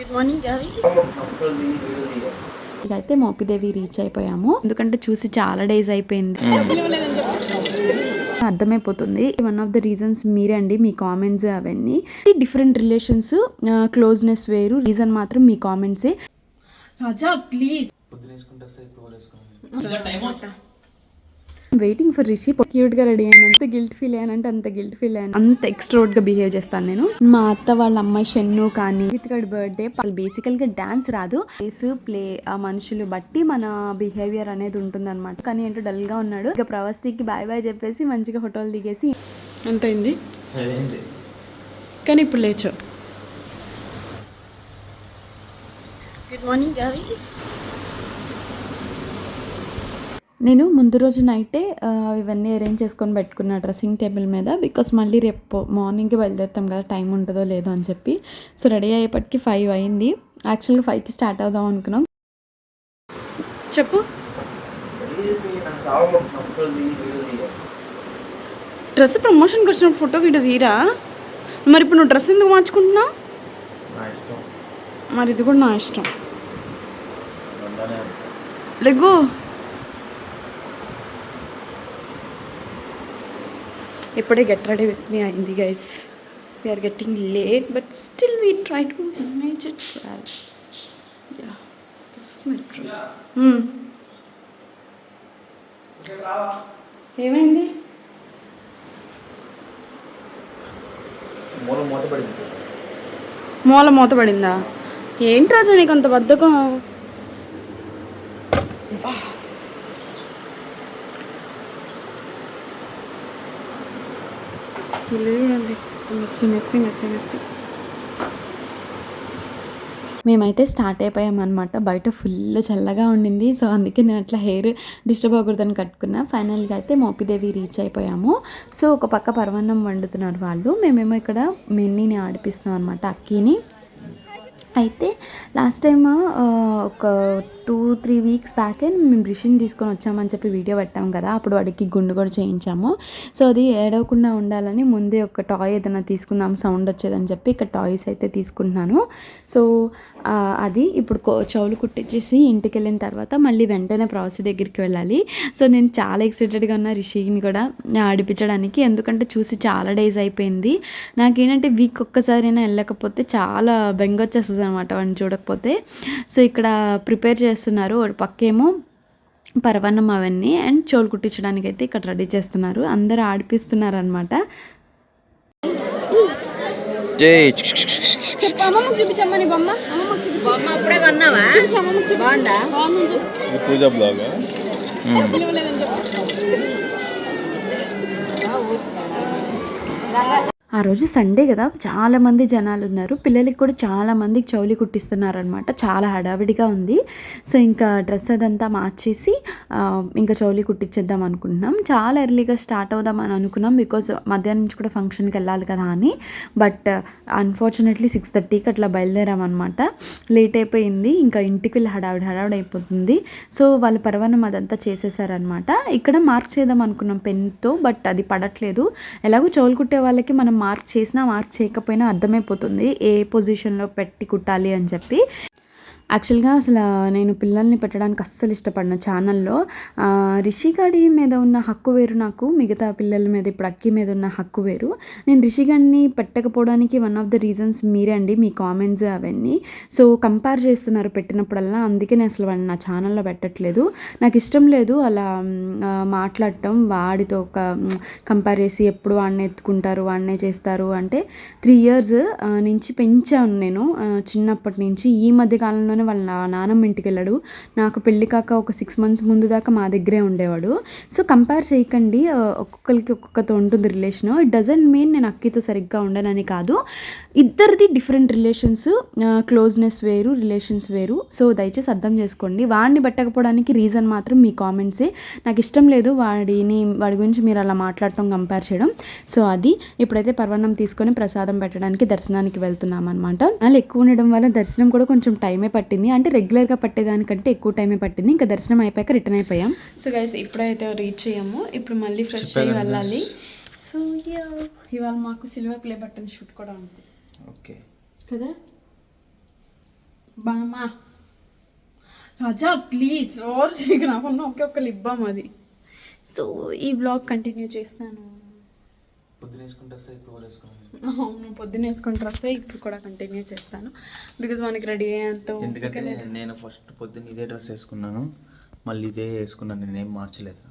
Good morning అయితే Mopidevi reach అయిపోయాము. ఎందుకంటే చూసి చాలా డేస్ అయిపోయింది. అర్థమైపోతుంది. వన్ ఆఫ్ ద రీజన్స్ మీరే అండి మీ కామెంట్స్ అవన్నీ. డిఫరెంట్ రిలేషన్స్ క్లోజ్నెస్ వేరు. రీజన్ మాత్రం మీ కామెంట్సే రాజా ప్లీజ్ వెయిటింగ్ ఫర్ రిషి క్యూట్గా రెడీ అయ్యాను అంత గిల్ట్ ఫీల్ అయ్యానంటే అంత గిల్ట్ ఫీల్ అయ్యాను. అంత ఎక్స్ట్రోడ్గా బిహేవ్ చేస్తాను నేను. మా అత్త వాళ్ళ అమ్మాయి షెన్ను కానీ గడి బర్త్డే బేసికల్గా డాన్స్ రాదు. ప్లేస్ ప్లే ఆ మనుషులు బట్టి మన బిహేవియర్ అనేది ఉంటుంది అనమాట కానీ ఏంటో డల్గా ఉన్నాడు. ఇక ప్రవస్తికి బాయ్ బాయ్ చెప్పేసి మంచిగా ఫోటోలు దిగేసి అయింది. కానీ ఇప్పుడు లేచావు గుడ్ మార్నింగ్ నేను ముందు రోజు నైటే ఇవన్నీ అరేంజ్ చేసుకొని పెట్టుకున్నా డ్రెస్సింగ్ టేబుల్ మీద బికాస్ మళ్ళీ రేపు మార్నింగ్కి బయలుదేరుతాం కదా టైం ఉంటుందో లేదో అని చెప్పి. సో రెడీ అయ్యేపటికి ఫైవ్ అయింది. యాక్చువల్గా ఫైవ్కి స్టార్ట్ అవుదాం అనుకున్నాం. చెప్పు. డ్రెస్ ప్రమోషన్కి వచ్చిన ఫోటో వీడియో తీరా? మరి ఇప్పుడు నువ్వు డ్రెస్ ఎందుకు మార్చుకుంటున్నావు? మరి ఇది కూడా నా ఇష్టం. లెగ్గు. ఇప్పుడే గెట్ రెడీ విత్ మీ అయింది guys we are getting late but still we try to manage it well yeah. ఏమైంది? మూల మూత పడింది మూల మూత పడిందా ఏంటి రాజు నీకు అంత బద్ధకం? ఇల్లు చూడండి మెస్సి మెస్సి మెస్సి మెస్సి మేమైతే స్టార్ట్ అయిపోయామన్నమాట. బయట ఫుల్ చల్లగా ఉండింది. సో అందుకే నేను అట్లా హెయిర్ డిస్టర్బ్ అవ్వకూడదని కట్టుకున్నా. ఫైనల్గా అయితే మోపిదేవి రీచ్ అయిపోయాము. సో ఒక పక్క పరవన్నం వండుతున్నారు వాళ్ళు. మేమేమో ఇక్కడ మిన్నీని ఆడిపిస్తున్నాం అనమాట అక్కీని. అయితే లాస్ట్ టైం ఒక టూ త్రీ వీక్స్ బ్యాకే మేము రిషిని తీసుకొని వచ్చామని చెప్పి వీడియో పెట్టాం కదా అప్పుడు వాడికి గుండు కూడా చేయించాము. సో అది ఏడవకుండా ఉండాలని ముందే ఒక టాయ్ ఏదైనా తీసుకుందాం సౌండ్ వచ్చేదని చెప్పి ఇక్కడ టాయ్స్ అయితే తీసుకుంటున్నాను. సో అది ఇప్పుడు కో- చెవులు కుట్టించేసి ఇంటికి వెళ్ళిన తర్వాత మళ్ళీ వెంటనే ప్రాసెస్ దగ్గరికి వెళ్ళాలి. సో నేను చాలా ఎక్సైటెడ్గా ఉన్న రిషిని కూడా ఆడిపించడానికి ఎందుకంటే చూసి చాలా డేస్ అయిపోయింది. నాకేంటంటే వీక్ ఒక్కసారైనా వెళ్ళకపోతే చాలా బెంగ వచ్చేస్తుంది అనమాట వాడిని చూడకపోతే. సో ఇక్కడ ప్రిపేర్ చేస్తున్నారు. ఒక పక్కేమో పరవన్నం అవన్నీ అండ్ చోలు కుట్టించడానికి అయితే ఇక్కడ రెడీ చేస్తున్నారు. అందరూ ఆడిపిస్తున్నారు అనమాట పూజ ఆ రోజు సండే కదా చాలామంది జనాలు ఉన్నారు. పిల్లలకి కూడా చాలామందికి చౌలి కుట్టిస్తున్నారనమాట చాలా హడావిడిగా ఉంది. సో ఇంకా డ్రెస్ అదంతా మార్చేసి ఇంకా చౌలి కుట్టించేద్దాం అనుకుంటున్నాం. చాలా ఎర్లీగా స్టార్ట్ అవుదాం అని అనుకున్నాం బికాస్ మధ్యాహ్నం నుంచి కూడా ఫంక్షన్కి వెళ్ళాలి కదా అని. బట్ అన్ఫార్చునేట్లీ సిక్స్ థర్టీకి అట్లా బయలుదేరామన్నమాట. లేట్ అయిపోయింది. ఇంకా ఇంటికి వెళ్ళి హడావిడి హడావిడి అయిపోతుంది. సో వాళ్ళు పర్వణం అదంతా చేసేసారనమాట ఇక్కడ మార్క్ చేద్దాం అనుకున్నాం పెన్తో బట్ అది పడట్లేదు. ఎలాగో చౌలు కుట్టే వాళ్ళకి మనం మార్క్ చేసినా మార్క్ చేయకపోయినా అర్థమైపోతుంది. ఏ పొజిషన్లో పెట్టి కుట్టాలి అని చెప్పి. యాక్చువల్గా అసలు నేను పిల్లల్ని పెట్టడానికి అస్సలు ఇష్టపడిన ఛానల్లో. రిషిగాడి మీద ఉన్న హక్కు వేరు నాకు మిగతా పిల్లల మీద ఇప్పుడు అక్కి మీద ఉన్న హక్కు వేరు. నేను రిషిగాడిని పెట్టకపోవడానికి వన్ ఆఫ్ ద రీజన్స్ మీరే అండి మీ కామెంట్స్ అవన్నీ. సో కంపేర్ చేస్తున్నారు పెట్టినప్పుడల్లా అందుకే నేను అసలు వాడిని నా ఛానల్లో పెట్టట్లేదు. నాకు ఇష్టం లేదు అలా మాట్లాడటం వాడితో ఒక కంపేర్ చేసి ఎప్పుడు వాడిని ఎత్తుకుంటారు వాడినే చేస్తారు అంటే త్రీ ఇయర్స్ నుంచి పెంచాను నేను. చిన్నప్పటి నుంచి ఈ మధ్య కాలంలోనే వాళ్ళ నా- నానమ్మ ఇంటికి వెళ్ళాడు నాకు పెళ్ళి కాక ఒక సిక్స్ మంత్స్ ముందు దాకా మా దగ్గరే ఉండేవాడు. సో కంపేర్ చేయకండి. ఒక్కొక్కరికి ఒక్కొక్కతో ఉంటుంది రిలేషన్ ఇట్ డజంట్ మీన్ నేను అక్కితో సరిగ్గా ఉండనని కాదు. ఇద్దరిది డిఫరెంట్ రిలేషన్స్ క్లోజ్నెస్ వేరు రిలేషన్స్ వేరు. సో దయచేసి అర్థం చేసుకోండి. వాడిని పెట్టకపోవడానికి రీజన్ మాత్రం మీ కామెంట్సే నాకు ఇష్టం లేదు వాడిని వాడి గురించి మీరు అలా మాట్లాడటం కంపేర్ చేయడం. సో అది ఇప్పుడైతే పర్వన్నం తీసుకొని ప్రసాదం పెట్టడానికి దర్శనానికి వెళ్తున్నాం అనమాట అలా ఎక్కువ ఉండడం వల్ల దర్శనం కూడా కొంచెం టైమే పట్టింది. అంటే రెగ్యులర్గా పట్టేదానికంటే ఎక్కువ టైమే పట్టింది. ఇంకా దర్శనం అయిపోయాక రిటర్న్ అయిపోయాం. సో గైస్ ఇప్పుడైతే రీచ్ అయ్యాము. ఇప్పుడు మళ్ళీ ఫ్రెష్ అయ్యి వెళ్ళాలి. సో ఇవాళ మాకు సిల్వర్ ప్లే బటన్ షూట్ కూడా ఉంది. ఓకే కదా? బామా రాజా ప్లీజ్ ఓర్ చేయకు నాకున్న ఒకే ఒక్క లిప్ బామ్ అది. సో ఈ బ్లాగ్ కంటిన్యూ చేస్తాను. పొద్దున వేసుకుంటే వస్తే ఇప్పుడు కూడా అవును వస్తే ఇప్పుడు కూడా కంటిన్యూ చేస్తాను. బికాజ్ మనకి రెడీ అయ్యేంత ఎందుకంటే నేను ఫస్ట్ పొద్దున్న ఇదే డ్రెస్ వేసుకున్నాను. మళ్ళీ ఇదే వేసుకున్నాను నేనేం మార్చలేదు.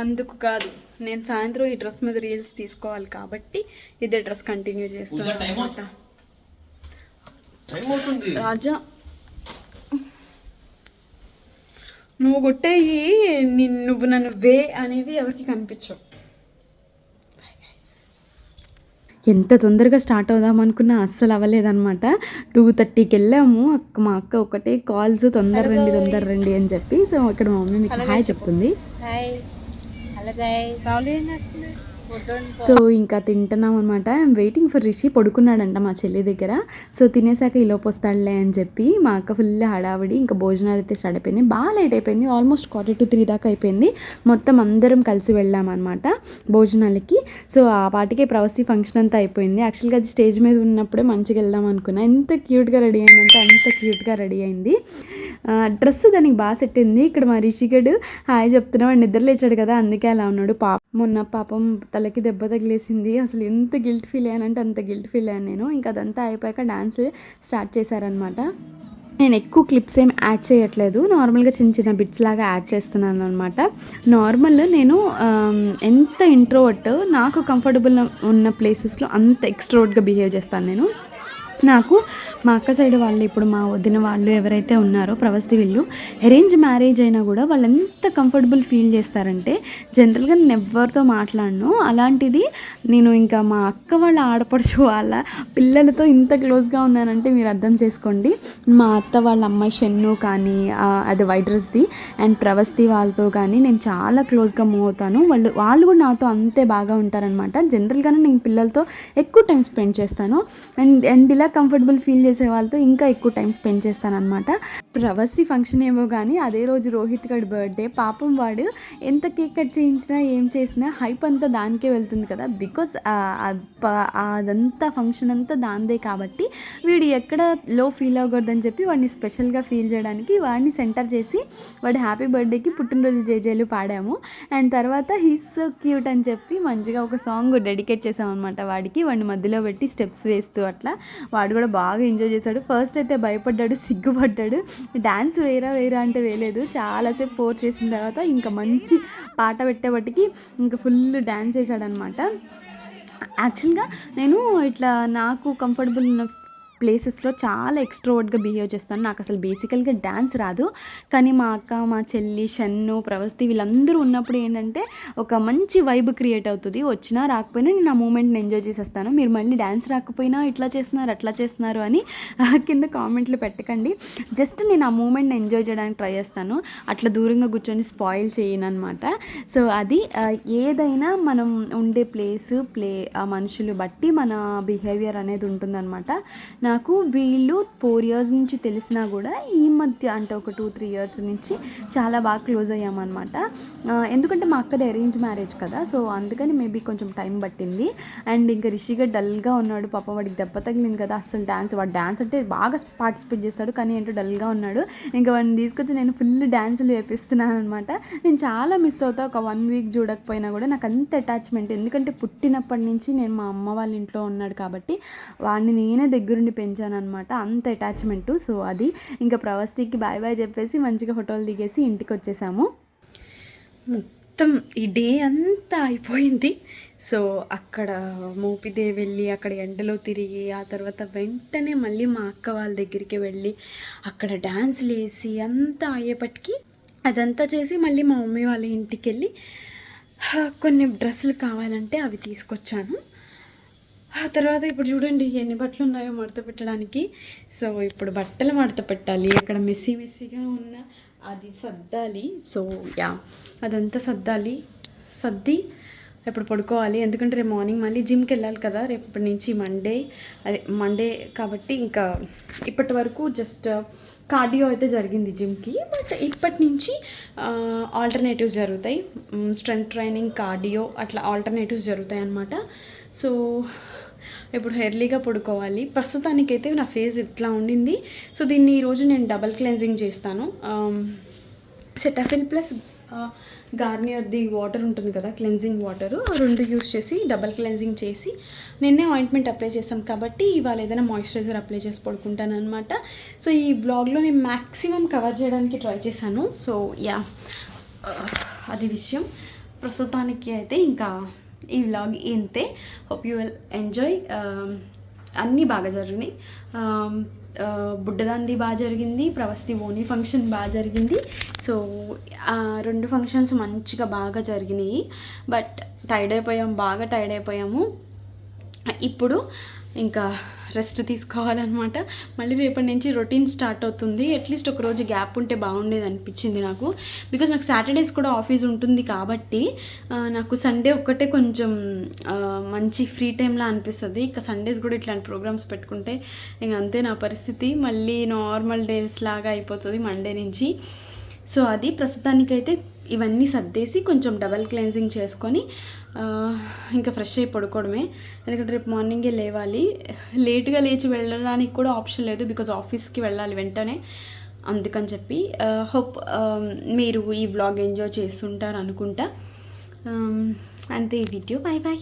అందుకు కాదు నేను సాయంత్రం ఈ డ్రెస్ మీద రీల్స్ తీసుకోవాలి కాబట్టి ఇదే డ్రెస్ కంటిన్యూ చేస్తాను అనమాట రాజా నువ్వు కొట్టేయి నువ్వు నన్ను వే అనేవి ఎవరికి కనిపించవు. ఎంత తొందరగా స్టార్ట్ అవుదాం అనుకున్నా అస్సలు అవ్వలేదన్నమాట. టూ థర్టీకి వెళ్ళాము. అక్క మా అక్క ఒకటే కాల్స్ తొందర రండి తొందర రండి అని చెప్పి సో ఇక్కడ మా మమ్మీ మీకు హాయ్ చెప్తుంది. హాయ్ సో ఇంకా తింటున్నాం అనమాట ఐఎమ్ వెయిటింగ్ ఫర్ రిషి పడుకున్నాడంట మా చెల్లి దగ్గర. సో తినేసాక ఈ లోపు వస్తాడులే అని చెప్పి మా అక్క ఫుల్ హడావిడి ఇంకా భోజనాలు అయితే స్టార్ట్ అయిపోయింది. బాగా లేట్ అయిపోయింది. ఆల్మోస్ట్ క్వార్టర్ టు త్రీ దాకా అయిపోయింది. మొత్తం అందరం కలిసి వెళ్ళామన్నమాట భోజనాలకి. సో ఆ పాటికే ప్రవస్తి ఫంక్షన్ అంతా అయిపోయింది. యాక్చువల్గా అది స్టేజ్ మీద ఉన్నప్పుడే మంచిగా వెళ్దాం అనుకున్నా. ఎంత క్యూట్గా రెడీ అయిందంటే అంత క్యూట్గా రెడీ అయింది. డ్రెస్ దానికి బాగా సెట్ అయింది. ఇక్కడ మా రిషిగడు హాయ్ చెప్తున్నా వాడు నిద్ర లేచాడు కదా అందుకే అలా ఉన్నాడు. పాప మొన్న పాపం తలకి దెబ్బ తగిలేసింది. అసలు ఎంత గిల్ట్ ఫీల్ అయ్యానంటే అంత గిల్ట్ ఫీల్ అయ్యాను నేను. ఇంకా అదంతా అయిపోయాక డాన్స్ స్టార్ట్ చేశారనమాట నేను ఎక్కువ క్లిప్స్ ఏం యాడ్ చేయట్లేదు. నార్మల్గా చిన్న చిన్న బిట్స్ లాగా యాడ్ చేస్తున్నాను అనమాట నార్మల్ నేను ఎంత ఇంట్రోవర్ట్ నాకు కంఫర్టబుల్ ఉన్న ప్లేసెస్లో అంత ఎక్స్ట్రోవర్ట్గా బిహేవ్ చేస్తాను నేను. నాకు మా అక్క సైడ్ వాళ్ళు ఇప్పుడు మా వదిన వాళ్ళు ఎవరైతే ఉన్నారో ప్రవస్తి వీళ్ళు అరేంజ్ మ్యారేజ్ అయినా కూడా వాళ్ళు ఎంత కంఫర్టబుల్ ఫీల్ చేస్తారంటే జనరల్గా నేను ఎవరితో మాట్లాడను. అలాంటిది నేను ఇంకా మా అక్క వాళ్ళ ఆడపడుచు వాళ్ళ పిల్లలతో ఇంత క్లోజ్గా ఉన్నానంటే మీరు అర్థం చేసుకోండి. మా అత్త వాళ్ళ అమ్మాయి షెన్ను కానీ అది వైట్ డ్రెస్ది అండ్ ప్రవస్తి వాళ్ళతో కానీ నేను చాలా క్లోజ్గా మూవ్ అవుతాను. వాళ్ళు వాళ్ళు కూడా నాతో అంతే బాగా ఉంటారనమాట జనరల్గానే నేను పిల్లలతో ఎక్కువ టైం స్పెండ్ చేస్తాను. అండ్ అండ్ ఇలా కంఫర్టబుల్ ఫీల్ చేసే వాళ్ళతో ఇంకా ఎక్కువ టైం స్పెండ్ చేస్తాను ప్రవసి ఫంక్షన్ ఏమో కానీ అదే రోజు రోహిత్ గడి బర్త్డే పాపం వాడు ఎంత కేక్ కట్ చేయించినా ఏం చేసినా హైప్ అంతా దానికే వెళ్తుంది కదా. బికాస్ అదంతా ఫంక్షన్ అంతా దాందే కాబట్టి వీడు ఎక్కడ లో ఫీల్ అవ్వకూడదని చెప్పి వాడిని స్పెషల్గా ఫీల్ చేయడానికి వాడిని సెంటర్ చేసి వాడి హ్యాపీ బర్త్డేకి పుట్టినరోజు జేజేలు పాడాము. అండ్ తర్వాత హీస్ సో క్యూట్ అని చెప్పి మంచిగా ఒక సాంగ్ డెడికేట్ చేసామన్నమాట వాడికి. వాడిని మధ్యలో పెట్టి స్టెప్స్ వేస్తూ అట్లా వాడు కూడా బాగా ఎంజాయ్ చేశాడు. ఫస్ట్ అయితే భయపడ్డాడు సిగ్గుపడ్డాడు. డ్యాన్స్ వేరా వేరా అంటే వేయలేదు. చాలాసేపు ఫోర్స్ చేసిన తర్వాత ఇంకా మంచి పాట పెట్టేబట్టికి ఇంకా ఫుల్ డ్యాన్స్ చేశాడనమాట యాక్చువల్గా నేను ఇట్లా నాకు కంఫర్టబుల్ ఉన్న ప్లేసెస్లో చాలా ఎక్స్ట్రోవర్డ్గా బిహేవ్ చేస్తాను. నాకు అసలు బేసికల్గా డ్యాన్స్ రాదు. కానీ మా అక్క మా చెల్లి షన్ను ప్రవస్తి వీళ్ళందరూ ఉన్నప్పుడు ఏంటంటే ఒక మంచి వైబ్ క్రియేట్ అవుతుంది. వచ్చినా రాకపోయినా నేను ఆ మూమెంట్ని ఎంజాయ్ చేసేస్తాను. మీరు మళ్ళీ డ్యాన్స్ రాకపోయినా ఇట్లా చేస్తున్నారు అట్లా చేస్తున్నారు అని కింద కామెంట్లు పెట్టకండి. జస్ట్ నేను ఆ మూమెంట్ని ఎంజాయ్ చేయడానికి ట్రై చేస్తాను. అట్లా దూరంగా కూర్చొని స్పాయిల్ చేయను అనమాట సో అది ఏదైనా మనం ఉండే ప్లేస్ ప్లే ఆ మనుషులు బట్టి మన బిహేవియర్ అనేది ఉంటుందన్నమాట. నాకు వీళ్ళు ఫోర్ ఇయర్స్ నుంచి తెలిసినా కూడా ఈ మధ్య అంటే ఒక టూ త్రీ ఇయర్స్ నుంచి చాలా బాగా క్లోజ్ అయ్యామన్నమాట. ఎందుకంటే మా అక్కది అరేంజ్ మ్యారేజ్ కదా సో అందుకని మేబీ కొంచెం టైం పట్టింది. అండ్ ఇంకా రిషిగా డల్గా ఉన్నాడు పాప వాడికి దెబ్బ తగిలింది కదా అసలు డ్యాన్స్ వాడు డ్యాన్స్ అంటే బాగా పార్టిసిపేట్ చేస్తాడు కానీ ఏంటో డల్గా ఉన్నాడు. ఇంకా వాడిని తీసుకొచ్చి నేను ఫుల్ డ్యాన్సులు వేపిస్తున్నాను అనమాట నేను చాలా మిస్ అవుతా ఒక వన్ వీక్ చూడకపోయినా కూడా నాకు అంత అటాచ్మెంట్ ఎందుకంటే పుట్టినప్పటి నుంచి నేను మా అమ్మ వాళ్ళ ఇంట్లో ఉన్నాడు కాబట్టి వాడిని నేనే దగ్గరుండి పెంచాను అనమాట అంత అటాచ్మెంట్ సో అది ఇంకా ప్రవస్తికి బాయ్ బాయ్ చెప్పేసి మంచిగా ఫోటోలు దిగేసి ఇంటికి వచ్చేసాము మొత్తం ఈ డే అంతా అయిపోయింది. సో అక్కడ మోపిదే వెళ్ళి అక్కడ ఎండలో తిరిగి ఆ తర్వాత వెంటనే మళ్ళీ మా అక్క వాళ్ళ దగ్గరికి వెళ్ళి అక్కడ డ్యాన్స్లు వేసి అంతా అయ్యేపటికి అదంతా చేసి మళ్ళీ మా మమ్మీ వాళ్ళ ఇంటికి వెళ్ళి కొన్ని డ్రెస్సులు కావాలంటే అవి తీసుకొచ్చాను. ఆ తర్వాత ఇప్పుడు చూడండి ఎన్ని బట్టలు ఉన్నాయో మడత పెట్టడానికి. సో ఇప్పుడు బట్టలు మడత పెట్టాలి. అక్కడ మెస్సీ మెస్సీగా ఉన్న అది సర్దాలి. సో యా అదంతా సర్దాలి. సర్ది ఇప్పుడు పడుకోవాలి. ఎందుకంటే రేపు మార్నింగ్ మళ్ళీ జిమ్కి వెళ్ళాలి కదా. రేపటి నుంచి మండే. అదే మండే కాబట్టి ఇంకా ఇప్పటి వరకు జస్ట్ కార్డియో అయితే జరిగింది జిమ్కి. బట్ ఇప్పటి నుంచి ఆల్టర్నేటివ్స్ జరుగుతాయి. స్ట్రెంగ్త్ ట్రైనింగ్ కార్డియో అట్లా ఆల్టర్నేటివ్స్ జరుగుతాయి అన్నమాట సో ఇప్పుడు హెర్లీగా పడుకోవాలి. ప్రస్తుతానికైతే నా ఫేస్ ఇట్లా ఉండింది. సో దీన్ని ఈరోజు నేను డబల్ క్లెన్జింగ్ చేస్తాను. సెటఫిల్ ప్లస్ గార్నియర్ది వాటర్ ఉంటుంది కదా క్లెన్జింగ్ వాటర్. రెండు యూస్ చేసి డబల్ క్లెన్జింగ్ చేసి నిన్నే ఆయింట్మెంట్ అప్లై చేసాం కాబట్టి ఇవాళ ఏదైనా మాయిశ్చరైజర్ అప్లై చేసి పడుకుంటాను అనమాట సో ఈ బ్లాగ్లో నేను మ్యాక్సిమం కవర్ చేయడానికి ట్రై చేశాను. సో యా అది విషయం. ప్రస్తుతానికి అయితే ఇంకా ఈ వ్లాగ్ ఇంతే. హోప్ యూ విల్ ఎంజాయ్ అన్నీ బాగా జరిగినాయి. Um, uh, బుడ్డదాంది బాగా జరిగింది. ప్రవస్తి ఓని ఫంక్షన్ బాగా జరిగింది. సో ఆ రెండు ఫంక్షన్స్ మంచిగా బాగా జరిగినాయి. బట్ టైర్డ్ అయిపోయాం. బాగా టైర్డ్ అయిపోయాము. ఇప్పుడు ఇంకా రెస్ట్ తీసుకోవాలన్నమాట. మళ్ళీ రేపటి నుంచి రొటీన్ స్టార్ట్ అవుతుంది. అట్లీస్ట్ ఒక రోజు గ్యాప్ ఉంటే బాగుండేది అనిపించింది నాకు. బికాజ్ నాకు సాటర్డేస్ కూడా ఆఫీస్ ఉంటుంది కాబట్టి నాకు సండే ఒక్కటే కొంచెం మంచి ఫ్రీ టైంలా అనిపిస్తుంది. ఇక సండేస్ కూడా ఇట్లాంటి ప్రోగ్రామ్స్ పెట్టుకుంటే ఇంక అంతే నా పరిస్థితి. మళ్ళీ నార్మల్ డేస్ లాగా అయిపోతుంది మండే నుంచి. సో అది ప్రస్తుతానికైతే ఇవన్నీ సర్దేసి కొంచెం డబల్ క్లెన్జింగ్ చేసుకొని ఇంకా ఫ్రెష్ అయి పడుకోవడమే. ఎందుకంటే రేపు మార్నింగే లేవాలి. లేట్గా లేచి వెళ్ళడానికి కూడా ఆప్షన్ లేదు బికాజ్ ఆఫీస్కి వెళ్ళాలి వెంటనే. అందుకని చెప్పి హోప్ మీరు ఈ వ్లాగ్ ఎంజాయ్ చేస్తుంటారు అనుకుంటా అంతే ఈ వీడియో. Bye bye